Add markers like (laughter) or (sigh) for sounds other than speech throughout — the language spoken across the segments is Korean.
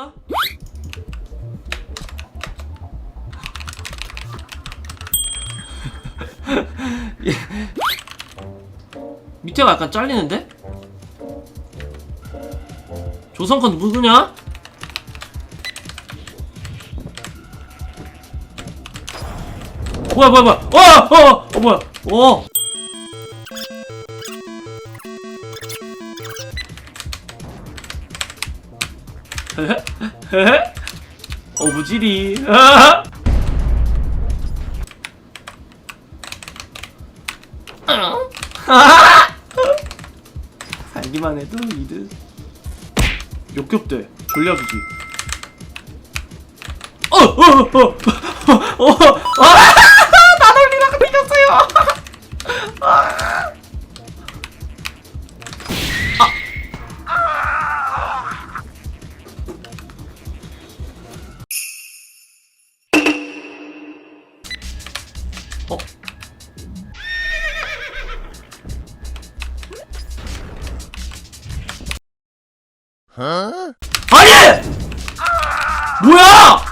어? (laughs) 밑에가 약간 잘리는데? 조성컨 누구냐? 뭐야 뭐야 뭐야 어! 어! 어, 어 뭐야 어! (laughs) 어부지리 아! (laughs) 아! 살기만 해도 이득 역겹대 전략이지 어! 어! 어! 어! 어! 아! 나돌리다가 어? 아니! 뭐야!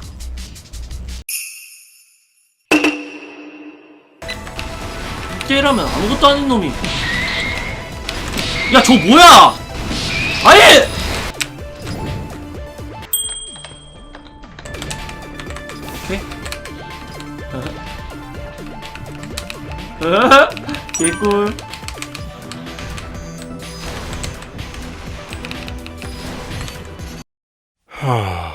깨라면 아무것도 아닌 놈이 야 저 뭐야! 아니! 오케이 개꿀 어? 아!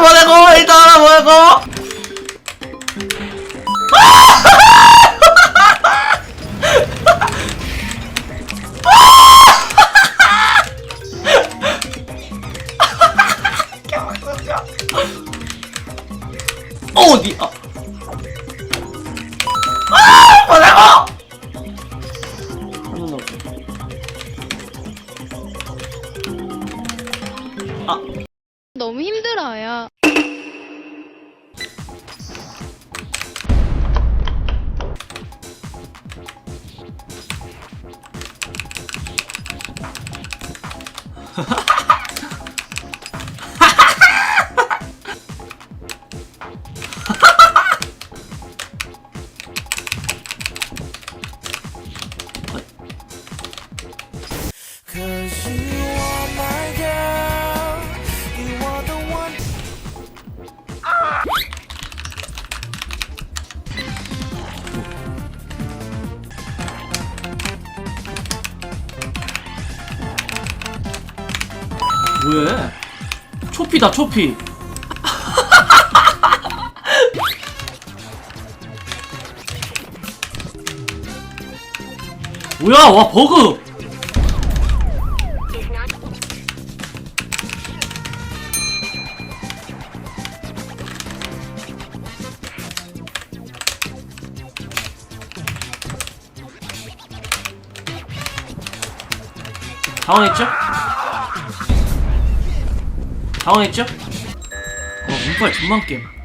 보내고 일단 보내고 너무 힘들어요. (laughs) 뭐해 초피다 초피. (laughs) 뭐야 와 버그. 당황했죠? 당황했죠? 어, 문빨 존만 게임.